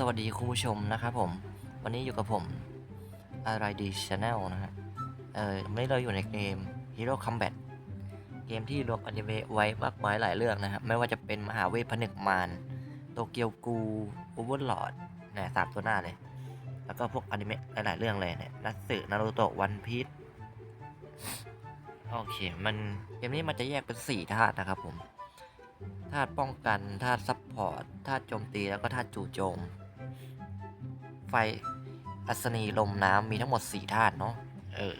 สวัสดีคุณผู้ชมนะครับผม วันนี้อยู่กับผมอะไรดีชาแนลนะฮะ เออวันนี้เราอยู่ในเกม Hero Combat เกมที่รวมอนิเมะไว้มากมายหลายเรื่องนะครับ ไม่ว่าจะเป็นมหาเวทผนึกมารโตเกียวกูโอเวอร์ลอดนะสามตัวหน้าเลย แล้วก็พวกอนิเมะหลายๆเรื่องเลยเนี่ยนัตสึนารูโตะวันพีชโอเค มันเกมนี้มันจะแยกเป็นสี่ธาตุนะครับผมธาตุป้องกันธาตุซับพอร์ตธาตุโจมตีแล้วก็ธาตุจู่โจม ไฟอัศนีลมน้ำมีทั้งหมด4ธาตุเนาะเออ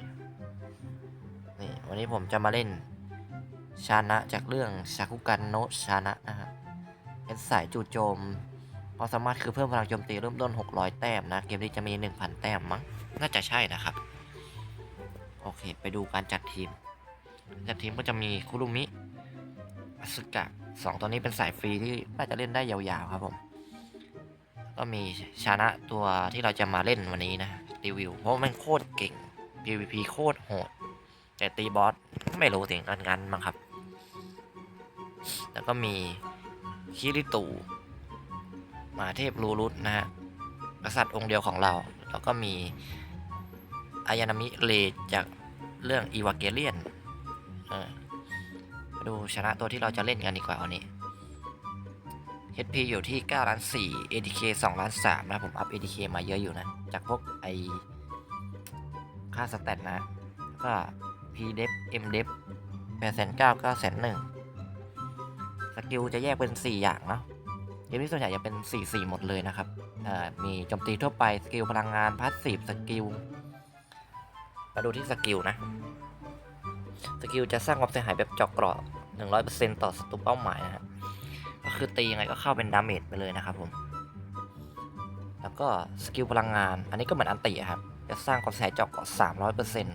นี่วันนี้ผมจะมาเล่นชานะจากเรื่องชาคุกันโนชานะนะฮะเป็นสายจู่โจมความสามารถคือเพิ่มพลังโจมตีเริ่มต้น 600 แต้มนะ เกมนี้จะมี 1,000 แต้มมั้งน่าจะใช่นะครับ โอเค ไปดูการจัดทีม จัดทีมก็จะมีคุรุมิอสึกะสองตัวนี้เป็นสายฟรีที่น่าจะเล่นได้ยาวๆครับผม ก็มีชนะตัวที่เราจะมาเล่นวันนี้นะรีวิว เพราะมันโคตรเก่ง PVP โคตรโหด แต่ตีบอสไม่รู้สิงกันกันมั้งครับ แล้วก็มีคิริตูมาเทพรูรุตนะฮะกษัตริย์องค์เดียวของเรา แล้วก็มีอายานามิเลจากเรื่องอีวาเกเลียนมาดูชนะตัวที่เราจะเล่นกันดีกว่าวันนี้ HP อยู่ที่9ล้าน4 ADK 2ล้าน3นะผมอัพ ADK มาเยอะอยู่นะ จากพวกไอค่าสแตทนะ ก็ PDEF MDEF 8 9 9 9 1สกิลจะแยกเป็น 4 อย่างเนาะเกมนี้ส่วนใหญ่จะเป็น 4 4 หมดเลยนะครับมีโจมตีทั่วไป สกิลพลังงาน พาสซีฟ สกิล มาดูที่สกิลนะ สกิลจะสร้างความเสียหายแบบเจอกเกราะ100%ต่อศัตรูเป้าหมายนะฮะ คือตียังไงก็เข้าเป็นดาเมจไปเลยนะครับผม แล้วก็สกิลพลังงาน อันนี้ก็เหมือนอันติครับ จะสร้างความเสียหายเจอกเกราะ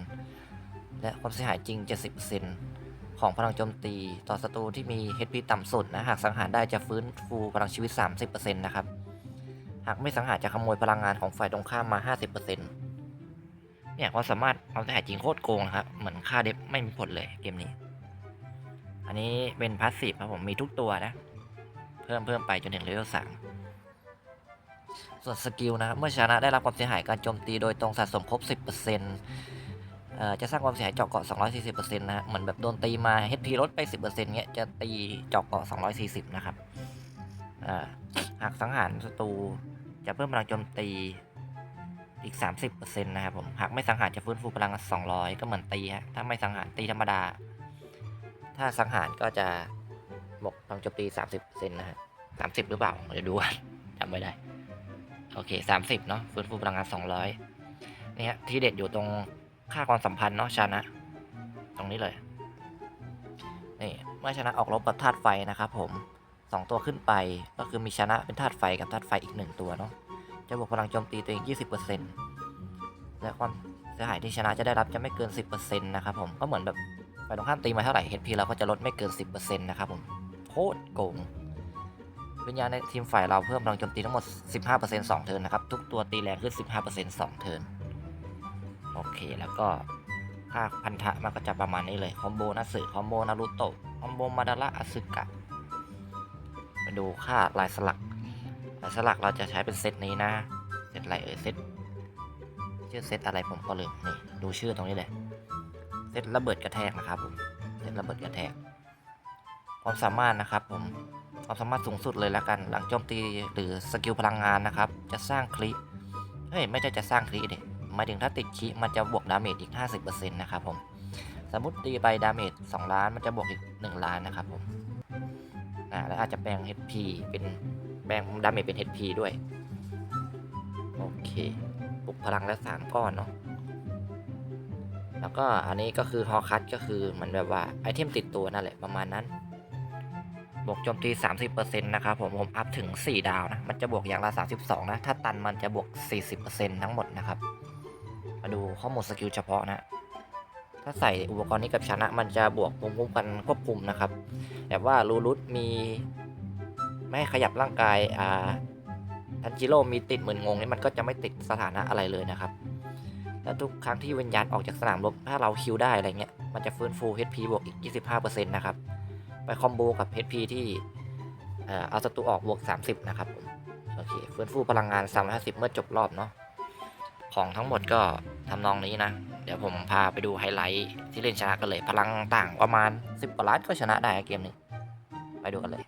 300%และความเสียหายจริง 70%ของพลังโจมตีต่อศัตรูที่มี HP ต่ำสุดนะ หากสังหารได้จะฟื้นฟูพลังชีวิต 30%นะครับ หากไม่สังหารจะขโมยพลังงานของฝ่ายตรงข้ามมา 50%เนี่ยความสามารถความเสียหายจริงโคตรโกงนะครับ เหมือนค่าเดฟไม่มีผลเลยเกมนี้ อันนี้เป็นพาสซีฟครับผมมีทุกตัวนะ เพิ่มเพิ่มไปจนถึงเลเวลสามส่วนสกิลนะครับเมื่อชนะได้รับความเสียหายการโจมตีโดยตรงสะสมครบ 10%เอ่อจะสร้างความเสียหายเจาะเกาะ 240%นะฮะเหมือนแบบโดนตีมา HP ลดไป 10%เงี้ยจะตีเจาะเกาะ 240 นะครับอ่าหากสังหารศัตรูจะเพิ่มพลังโจมตีอีก 30%นะครับผมหากไม่สังหารจะฟื้นฟูพลัง 200 ก็เหมือนตีฮะถ้าไม่สังหารตีธรรมดา ถ้าสังหารก็จะ บวกพลังโจมตี30%นนะฮะ30หรือเปล่าเดี๋ยวดูกันจำไม่ได้ โอเค30เนาะฟื้นฟูพลังงาน200นี่ฮะที่เด็ดอยู่ตรงค่าความสัมพันธ์เนาะชนะ ตรงนี้เลย นี่เมื่อชนะออกรบกับธาตุไฟนะครับผมสองตัวขึ้นไปก็คือมีชนะเป็นธาตุไฟกับธาตุไฟอีกหนึ่งตัวเนาะจะบวกพลังโจมตีตัวเอง20%และความเสียหายที่ชนะจะได้รับจะไม่เกิน 10%นะครับผมก็เหมือนแบบไปตรงข้ามตีมาเท่าไหร่ HP เราก็จะลดไม่เกิน 10%นะครับผม โคตรโกงวิญญาณในทีมฝ่ายเราเพิ่มพลังโจมตีทั้งหมด 15% 2 เทิร์นนะครับ ทุกตัวตีแรงขึ้น 15% 2 เทิร์นโอเคแล้วก็ค่าพันธะมันก็จะประมาณนี้เลย คอมโบนัสึคอมโบนารูโตะคอมโบมาดาระอสึกะมาดูค่าลายสลัก ลายสลักเราจะใช้เป็นเซตนี้นะ เซตอะไรเอ่ยเซตชื่อเซตอะไรผมก็ลืมนี่ดูชื่อตรงนี้เลย เซตระเบิดกระแทกนะครับผม เซตระเบิดกระแทก ความสามารถนะครับผมความสามารถสูงสุดเลยและกัน หลังโจมตีหรือสกิลพลังงานนะครับ จะสร้างคลิเฮ้ยไม่ใช่จะสร้างคลิเด็หมาถึงถ้าติดคลิมันจะบวกดาเมจอีก 50%นะครับผมสมมติตีไปดาเมจ2ล้านมันจะบวกอีก 1 ล้านนะครับผมอ่าแล้วอาจจะแปลง HP เป็นแปลงดาเมจเป็น HP ด้วยโอเคปลุกพลังแล้วสามก้อนเนาะแล้วก็อันนี้ก็คือฮอคัตก็คือมือนแบบว่าไอเทมติดตัวนั่นแหละประมาณนั้น บวกโจมตี 30%นะครับผมผมอัพถึง 4 ดาวนะ มันจะบวกอย่างละ 32 นะ ถ้าตันมันจะบวก 40%ทั้งหมดนะครับ มาดูข้อมูลสกิลเฉพาะนะ ถ้าใส่อุปกรณ์นี้กับชนะ มันจะบวกภูมิคุ้มกันควบคุมนะครับ แบบว่ารูรุตมี ไม่ขยับร่างกาย อ่า ทันจิโร่มีติดเหมือนงงนี่มันก็จะไม่ติดสถานะอะไรเลยนะครับแล้วทุกครั้งที่วิญญาณออกจากสนามรบถ้าเราคิวได้อะไรเงี้ย มันจะฟื้นฟู HP บวกอีก 25%นะครับ ไปคอมโบกับ HP ที่เอ่เอาศัตรูออกบวก 30 นะครับผมโอเคฟื้นฟูพลังงาน 350 เมื่อจบรอบเนาะของทั้งหมดก็ทำนองนี้นะ เดี๋ยวผมพาไปดูไฮไลท์ที่เล่นชนะกันเลย พลังต่างประมาณ 10กว่าล้านก็ชนะได้เกมนี้ไปดูกันเลย